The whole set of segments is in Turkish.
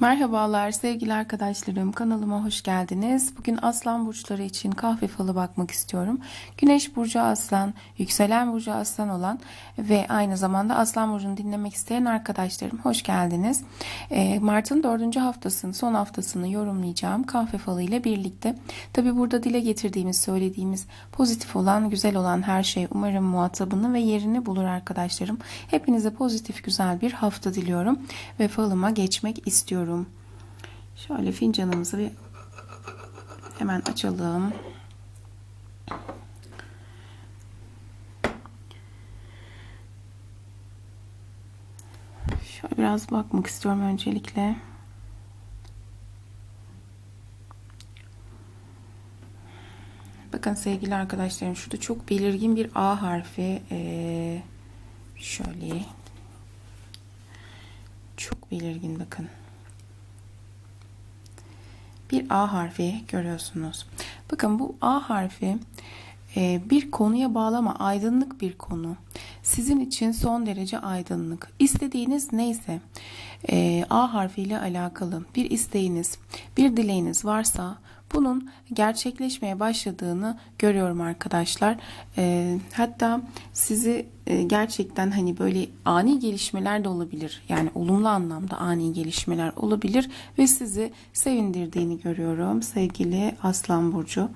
Merhabalar sevgili arkadaşlarım kanalıma hoş geldiniz. Bugün aslan burçları için kahve falı bakmak istiyorum. Güneş burcu aslan, yükselen burcu aslan olan ve aynı zamanda aslan burcunu dinlemek isteyen arkadaşlarım hoş geldiniz. Ee, Mart'ın dördüncü haftasının son haftasını yorumlayacağım kahve falı ile birlikte. Tabi burada dile getirdiğimiz söylediğimiz pozitif olan güzel olan her şey umarım muhatabını ve yerini bulur arkadaşlarım. Hepinize pozitif güzel bir hafta diliyorum ve falıma geçmek istiyorum. Şöyle fincanımızı bir hemen açalım. Şöyle biraz bakmak istiyorum öncelikle. Bakın sevgili arkadaşlarım şurada çok belirgin bir A harfi. Ee, şöyle çok belirgin bakın bir A harfi görüyorsunuz. Bakın bu A harfi e, bir konuya bağlama aydınlık bir konu. Sizin için son derece aydınlık. İstediğiniz neyse e, A harfiyle alakalı bir isteğiniz, bir dileğiniz varsa bunun gerçekleşmeye başladığını görüyorum arkadaşlar. E, hatta sizi e, gerçekten hani böyle ani gelişmeler de olabilir. Yani olumlu anlamda ani gelişmeler olabilir ve sizi sevindirdiğini görüyorum sevgili Aslan Burcu.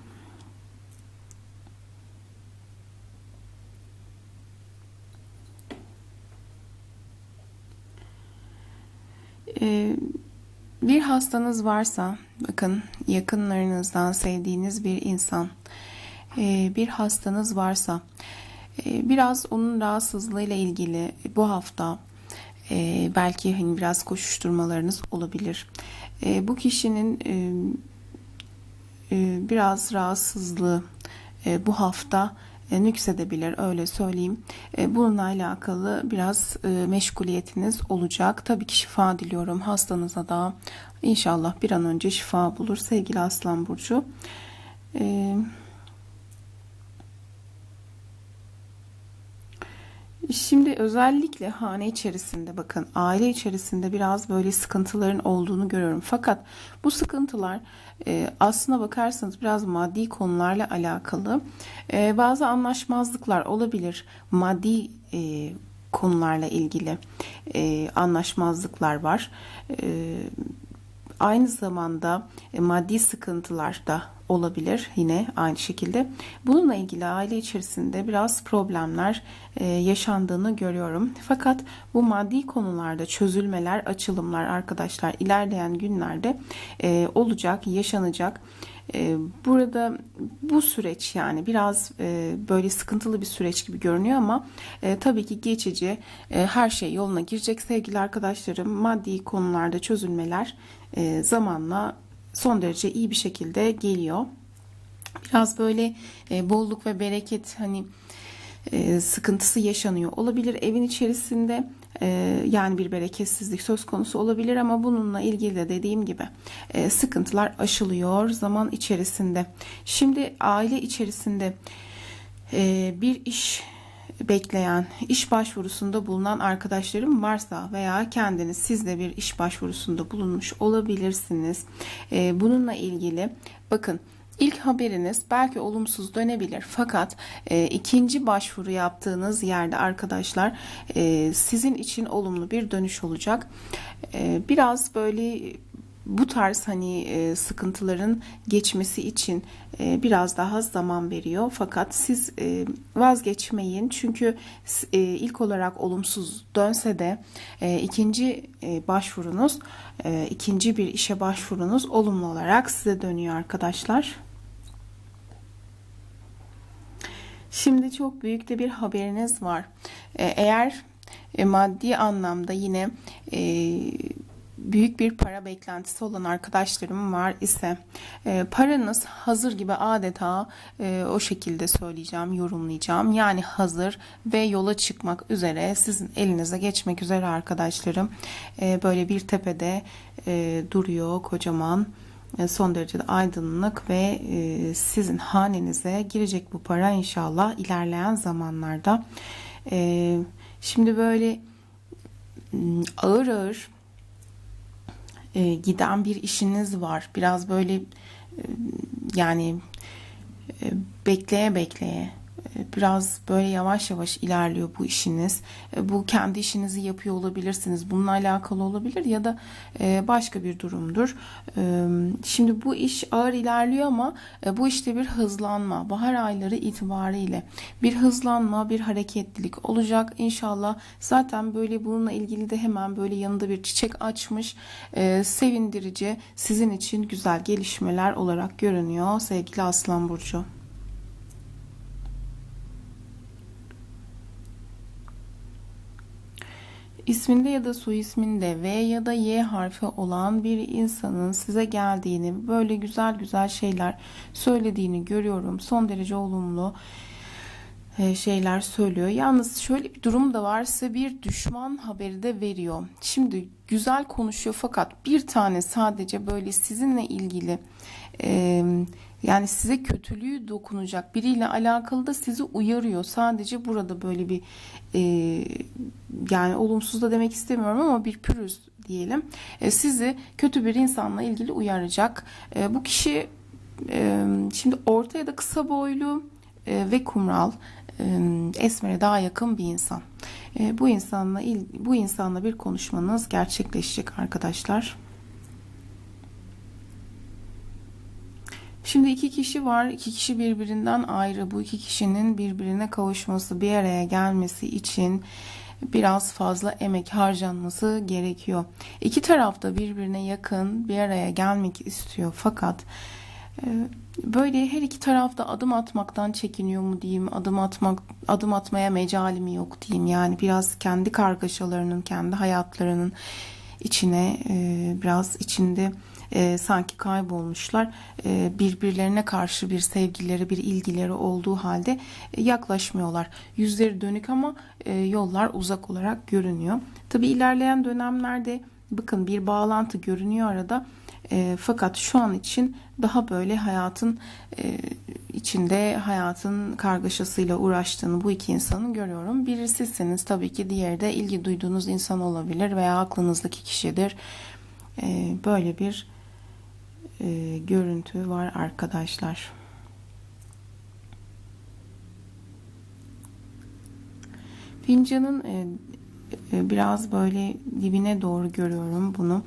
Ee, bir hastanız varsa bakın yakınlarınızdan sevdiğiniz bir insan e, bir hastanız varsa e, biraz onun rahatsızlığıyla ilgili bu hafta belki hani biraz koşuşturmalarınız olabilir. Bu kişinin biraz rahatsızlığı bu hafta nüksedebilir öyle söyleyeyim. Bununla alakalı biraz meşguliyetiniz olacak. Tabii ki şifa diliyorum hastanıza da. İnşallah bir an önce şifa bulur sevgili Aslan Burcu. Şimdi özellikle hane içerisinde bakın aile içerisinde biraz böyle sıkıntıların olduğunu görüyorum. Fakat bu sıkıntılar e, aslına bakarsanız biraz maddi konularla alakalı. E, bazı anlaşmazlıklar olabilir. Maddi e, konularla ilgili e, anlaşmazlıklar var. E, aynı zamanda e, maddi sıkıntılar da olabilir yine aynı şekilde. Bununla ilgili aile içerisinde biraz problemler e, yaşandığını görüyorum. Fakat bu maddi konularda çözülmeler, açılımlar arkadaşlar ilerleyen günlerde e, olacak, yaşanacak. Burada bu süreç yani biraz böyle sıkıntılı bir süreç gibi görünüyor ama tabii ki geçici her şey yoluna girecek sevgili arkadaşlarım. Maddi konularda çözülmeler zamanla son derece iyi bir şekilde geliyor. Biraz böyle e, bolluk ve bereket hani e, sıkıntısı yaşanıyor olabilir evin içerisinde e, yani bir bereketsizlik söz konusu olabilir ama bununla ilgili de dediğim gibi e, sıkıntılar aşılıyor zaman içerisinde. Şimdi aile içerisinde e, bir iş bekleyen, iş başvurusunda bulunan arkadaşlarım varsa veya kendiniz siz de bir iş başvurusunda bulunmuş olabilirsiniz. Ee, bununla ilgili bakın İlk haberiniz belki olumsuz dönebilir fakat e, ikinci başvuru yaptığınız yerde arkadaşlar e, sizin için olumlu bir dönüş olacak. E, biraz böyle bu tarz hani e, sıkıntıların geçmesi için e, biraz daha zaman veriyor. Fakat siz e, vazgeçmeyin çünkü ilk olarak olumsuz dönse de ikinci başvurunuz, ikinci bir işe başvurunuz olumlu olarak size dönüyor arkadaşlar. Şimdi çok büyük de bir haberiniz var. Eğer maddi anlamda yine büyük bir para beklentisi olan arkadaşlarım var ise e, paranız hazır gibi adeta e, o şekilde söyleyeceğim, yorumlayacağım. Yani hazır ve yola çıkmak üzere sizin elinize geçmek üzere arkadaşlarım. E, böyle bir tepede e, duruyor kocaman e, son derece de aydınlık ve e, sizin hanenize girecek bu para inşallah ilerleyen zamanlarda. E, şimdi böyle ağır ağır e, giden bir işiniz var. Biraz böyle e, yani e, bekleye bekleye biraz böyle yavaş yavaş ilerliyor bu işiniz. E, Bu kendi işinizi yapıyor olabilirsiniz. Bununla alakalı olabilir ya da e, başka bir durumdur. E, Şimdi bu iş ağır ilerliyor ama e, bu işte bir hızlanma, bahar ayları itibariyle bir hızlanma, bir hareketlilik olacak inşallah. Zaten böyle bununla ilgili de hemen böyle yanında bir çiçek açmış, e, sevindirici, sizin için güzel gelişmeler olarak görünüyor sevgili Aslan Burcu. İsminde ya da soy isminde V ya da Y harfi olan bir insanın size geldiğini, böyle güzel güzel şeyler söylediğini görüyorum. Son derece olumlu e, şeyler söylüyor. Yalnız şöyle bir durum da varsa bir düşman haberi de veriyor. Şimdi güzel konuşuyor fakat bir tane sadece böyle sizinle ilgili e, yani size kötülüğü dokunacak biriyle alakalı da sizi uyarıyor. Sadece burada böyle bir e, yani olumsuz da demek istemiyorum ama bir pürüz diyelim. E, sizi kötü bir insanla ilgili uyaracak. E, bu kişi e, şimdi orta ya da kısa boylu e, ve kumral e, esmere daha yakın bir insan. E, bu insanla bu insanla bir konuşmanız gerçekleşecek arkadaşlar. Şimdi iki kişi var. İki kişi birbirinden ayrı. Bu iki kişinin birbirine kavuşması, bir araya gelmesi için biraz fazla emek harcanması gerekiyor. İki taraf da birbirine yakın bir araya gelmek istiyor. Fakat e, böyle her iki tarafta adım atmaktan çekiniyor mu diyeyim, adım atmak, adım atmaya mecali yok diyeyim. Yani biraz kendi kargaşalarının, kendi hayatlarının içine e, biraz içinde e, sanki kaybolmuşlar. E, birbirlerine karşı bir sevgileri, bir ilgileri olduğu halde e, yaklaşmıyorlar. Yüzleri dönük ama e, yollar uzak olarak görünüyor. Tabi ilerleyen dönemlerde bakın bir bağlantı görünüyor arada. E, fakat şu an için daha böyle hayatın e, içinde hayatın kargaşasıyla uğraştığını bu iki insanın görüyorum. Biri sizsiniz tabii ki diğeri de ilgi duyduğunuz insan olabilir veya aklınızdaki kişidir. E, böyle bir e, görüntü var arkadaşlar. Fincanın e, e, biraz böyle dibine doğru görüyorum bunu.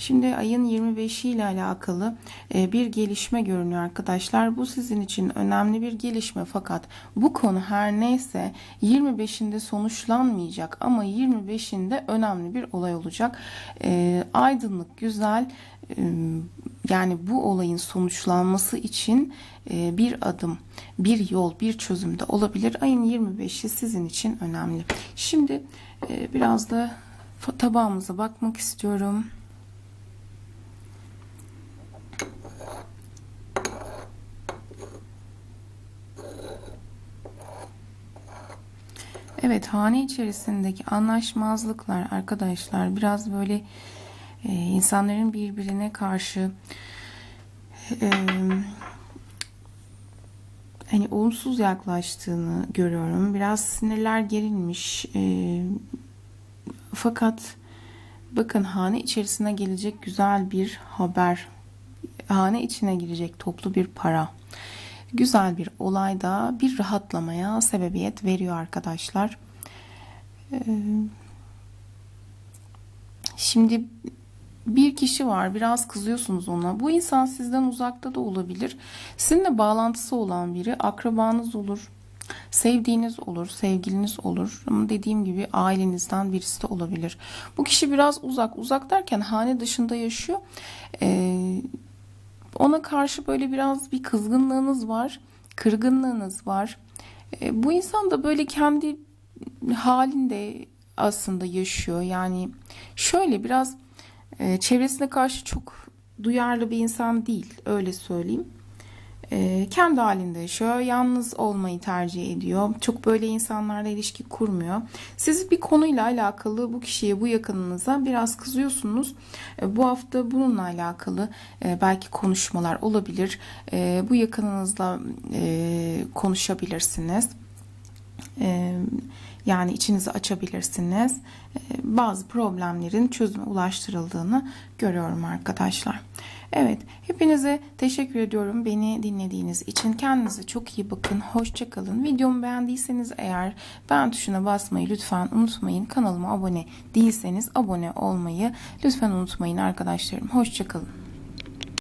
Şimdi ayın 25'i ile alakalı e, bir gelişme görünüyor arkadaşlar. Bu sizin için önemli bir gelişme fakat bu konu her neyse 25'inde sonuçlanmayacak ama 25'inde önemli bir olay olacak. E, aydınlık, güzel yani bu olayın sonuçlanması için bir adım, bir yol, bir çözüm de olabilir. Ayın 25'i sizin için önemli. Şimdi biraz da tabağımıza bakmak istiyorum. Evet hane içerisindeki anlaşmazlıklar arkadaşlar biraz böyle e, insanların birbirine karşı e, hani olumsuz yaklaştığını görüyorum. Biraz sinirler gerilmiş. E, fakat bakın hane içerisine gelecek güzel bir haber. Hane içine girecek toplu bir para güzel bir olayda bir rahatlamaya sebebiyet veriyor arkadaşlar. Ee, şimdi bir kişi var biraz kızıyorsunuz ona. Bu insan sizden uzakta da olabilir. Sizinle bağlantısı olan biri akrabanız olur. Sevdiğiniz olur, sevgiliniz olur. Ama dediğim gibi ailenizden birisi de olabilir. Bu kişi biraz uzak. Uzak derken hane dışında yaşıyor. Ee, ona karşı böyle biraz bir kızgınlığınız var, kırgınlığınız var. E, bu insan da böyle kendi halinde aslında yaşıyor. Yani şöyle biraz e, çevresine karşı çok duyarlı bir insan değil, öyle söyleyeyim e, kendi halinde yaşıyor. Yalnız olmayı tercih ediyor. Çok böyle insanlarla ilişki kurmuyor. Siz bir konuyla alakalı bu kişiye, bu yakınınıza biraz kızıyorsunuz. E, bu hafta bununla alakalı e, belki konuşmalar olabilir. E, bu yakınınızla e, konuşabilirsiniz. E, Yani içinizi açabilirsiniz. Ee, Bazı problemlerin çözüme ulaştırıldığını görüyorum arkadaşlar. Evet, hepinize teşekkür ediyorum beni dinlediğiniz için. Kendinize çok iyi bakın. Hoşça kalın. Videomu beğendiyseniz eğer beğen tuşuna basmayı lütfen unutmayın. Kanalıma abone değilseniz abone olmayı lütfen unutmayın arkadaşlarım. Hoşça kalın.